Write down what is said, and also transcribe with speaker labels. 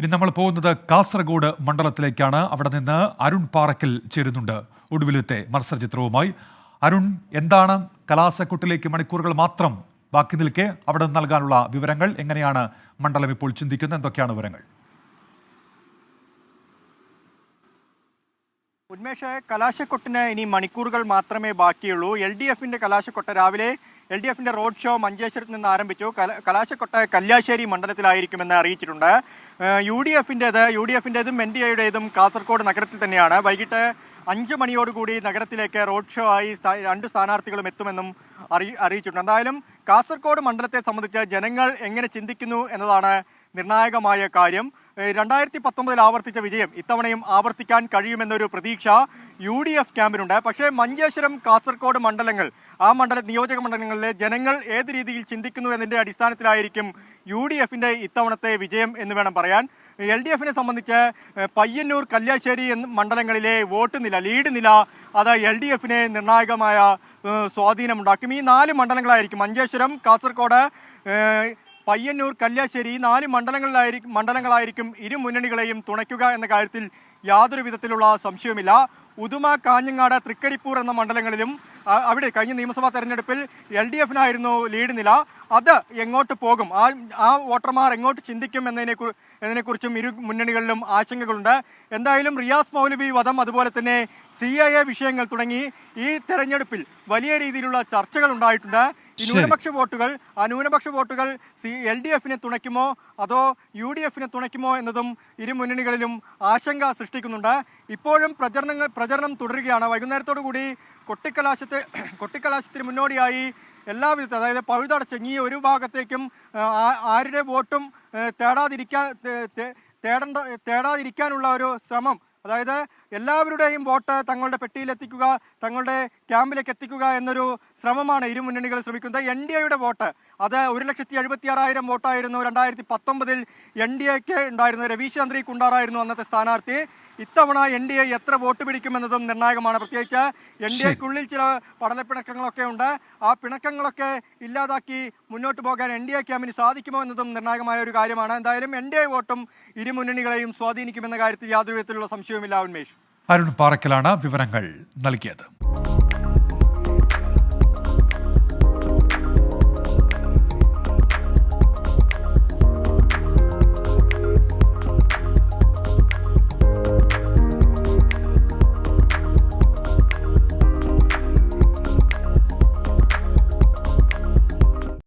Speaker 1: ഇനി നമ്മൾ പോകുന്നത് കാസർഗോഡ് മണ്ഡലത്തിലേക്കാണ്. അവിടെ നിന്ന് അരുൺ പാറക്കൽ ചേരുന്നുണ്ട്. ഒടുവിലത്തെ മത്സര ചിത്രവുമായി അരുൺ എന്താണ് കലാശക്കൊട്ടിലേക്ക് മണിക്കൂറുകൾ മാത്രം ബാക്കി നിൽക്കെ അവിടെ നിന്ന് നൽകാനുള്ള വിവരങ്ങൾ? എങ്ങനെയാണ് മണ്ഡലം ഇപ്പോൾ ചിന്തിക്കുന്നത്? എന്തൊക്കെയാണ് വിവരങ്ങൾ?
Speaker 2: ഉന്മേഷ കലാശക്കൊട്ടിന് ഇനി മണിക്കൂറുകൾ മാത്രമേ ബാക്കിയുള്ളൂ. എൽ ഡി എഫിന്റെ കലാശക്കൊട്ട രാവിലെ എൽ ഡി എഫിന്റെ റോഡ് ഷോ മഞ്ചേശ്വരത്ത് നിന്ന് ആരംഭിച്ചു. കല- കലാശക്കൊട്ട കല്യാശ്ശേരി മണ്ഡലത്തിലായിരിക്കുമെന്ന് അറിയിച്ചിട്ടുണ്ട്. യു ഡി എഫിന്റെത് യു ഡി എഫിന്റെതും എൻ ഡി എയുടേതും കാസർഗോഡ് നഗരത്തിൽ തന്നെയാണ്. വൈകിട്ട് അഞ്ച് മണിയോടുകൂടി നഗരത്തിലേക്ക് റോഡ് ഷോ ആയി രണ്ട് സ്ഥാനാർത്ഥികളും എത്തുമെന്നും അറി അറിയിച്ചിട്ടുണ്ട്. എന്തായാലും കാസർഗോഡ് മണ്ഡലത്തെ സംബന്ധിച്ച് ജനങ്ങൾ എങ്ങനെ ചിന്തിക്കുന്നു എന്നതാണ് നിർണായകമായ കാര്യം. രണ്ടായിരത്തി പത്തൊമ്പതിൽ ആവർത്തിച്ച വിജയം ഇത്തവണയും ആവർത്തിക്കാൻ കഴിയുമെന്നൊരു പ്രതീക്ഷ യു ഡി എഫ് ക്യാമ്പിനുണ്ട്. പക്ഷേ മഞ്ചേശ്വരം കാസർഗോഡ് മണ്ഡലങ്ങൾ ആ മണ്ഡല നിയോജക മണ്ഡലങ്ങളിലെ ജനങ്ങൾ ഏത് രീതിയിൽ ചിന്തിക്കുന്നു എന്നതിന്റെ അടിസ്ഥാനത്തിലായിരിക്കും യു ഡി എഫിന്റെ ഇത്തവണത്തെ വിജയം എന്ന് വേണം പറയാൻ. എൽ ഡി എഫിനെ സംബന്ധിച്ച് പയ്യന്നൂർ കല്യാശ്ശേരി മണ്ഡലങ്ങളിലെ വോട്ട് നില ലീഡ് നില അത് എൽ ഡി എഫിനെ നിർണായകമായ സ്വാധീനമുണ്ടാക്കും. ഈ നാല് മണ്ഡലങ്ങളായിരിക്കും മഞ്ചേശ്വരം കാസർഗോഡ് പയ്യന്നൂർ കല്യാശ്ശേരി ഈ നാല് മണ്ഡലങ്ങളിലായിരിക്കും മണ്ഡലങ്ങളായിരിക്കും ഇരു മുന്നണികളെയും തുണയ്ക്കുക എന്ന കാര്യത്തിൽ യാതൊരു വിധത്തിലുള്ള സംശയവുമില്ല. ഉദുമ കാഞ്ഞങ്ങാട് തൃക്കരിപ്പൂർ എന്ന മണ്ഡലങ്ങളിലും അവിടെ കഴിഞ്ഞ നിയമസഭാ തെരഞ്ഞെടുപ്പിൽ എൽ ഡി എഫിനായിരുന്നു ലീഡ് നില. അത് എങ്ങോട്ട് പോകും? ആ ആ വോട്ടർമാർ എങ്ങോട്ട് ചിന്തിക്കും എന്നതിനെ കുറി- എന്നതിനെക്കുറിച്ചും ഇരു മുന്നണികളിലും ആശങ്കകളുണ്ട്. എന്തായാലും റിയാസ് മൗലവി വധം അതുപോലെ തന്നെ സി വിഷയങ്ങൾ തുടങ്ങി ഈ തെരഞ്ഞെടുപ്പിൽ വലിയ രീതിയിലുള്ള ചർച്ചകൾ ഉണ്ടായിട്ടുണ്ട്. ഈ ന്യൂനപക്ഷ വോട്ടുകൾ ആ ന്യൂനപക്ഷ വോട്ടുകൾ സി എൽ ഡി എഫിനെ തുണയ്ക്കുമോ അതോ യു ഡി എഫിനെ തുണയ്ക്കുമോ എന്നതും ഇരു മുന്നണികളിലും ആശങ്ക സൃഷ്ടിക്കുന്നുണ്ട്. ഇപ്പോഴും പ്രചരണങ്ങൾ പ്രചരണം തുടരുകയാണ്. വൈകുന്നേരത്തോടു കൂടി കൊട്ടിക്കലാശത്തെ കൊട്ടിക്കലാശത്തിന് മുന്നോടിയായി എല്ലാവിധ അതായത് പഴുതടച്ച് ഈ ഒരു ഭാഗത്തേക്കും ആരുടെ വോട്ടും തേടാതിരിക്കാൻ തേടേണ്ട തേടാതിരിക്കാനുള്ള ഒരു ശ്രമം അതായത് എല്ലാവരുടെയും വോട്ട് തങ്ങളുടെ പെട്ടിയിലെത്തിക്കുക തങ്ങളുടെ ക്യാമ്പിലേക്ക് എത്തിക്കുക എന്നൊരു ശ്രമമാണ് ഇരു മുന്നണികൾ ശ്രമിക്കുന്നത്. എൻ ഡി എയുടെ വോട്ട് അത് ഒരു ലക്ഷത്തി എഴുപത്തി ആറായിരം വോട്ടായിരുന്നു രണ്ടായിരത്തി പത്തൊമ്പതിൽ എൻ ഡി എക്ക് ഉണ്ടായിരുന്നത്. രവീശ് ചന്ദ്രി കുണ്ടാറായിരുന്നു അന്നത്തെ സ്ഥാനാർത്ഥി. ഇത്തവണ എൻ ഡി എ എത്ര വോട്ട് പിടിക്കുമെന്നതും നിർണായകമാണ്. പ്രത്യേകിച്ച് എൻ ഡി എക്കുള്ളിൽ ചില പഠനപ്പിണക്കങ്ങളൊക്കെ ഉണ്ട്. ആ പിണക്കങ്ങളൊക്കെ ഇല്ലാതാക്കി മുന്നോട്ട് പോകാൻ എൻ ഡി എ ക്യാമ്പിന് സാധിക്കുമോ എന്നതും നിർണായകമായ ഒരു കാര്യമാണ്. എന്തായാലും എൻ ഡി എ വോട്ടും ഇരുമുന്നണികളെയും സ്വാധീനിക്കുമെന്ന കാര്യത്തിൽ യാതൊരു വിധത്തിലുള്ള സംശയവുമില്ല ഉന്മേഷ്.
Speaker 1: അരുൺ പാറക്കലാണ് വിവരങ്ങൾ നൽകിയത്.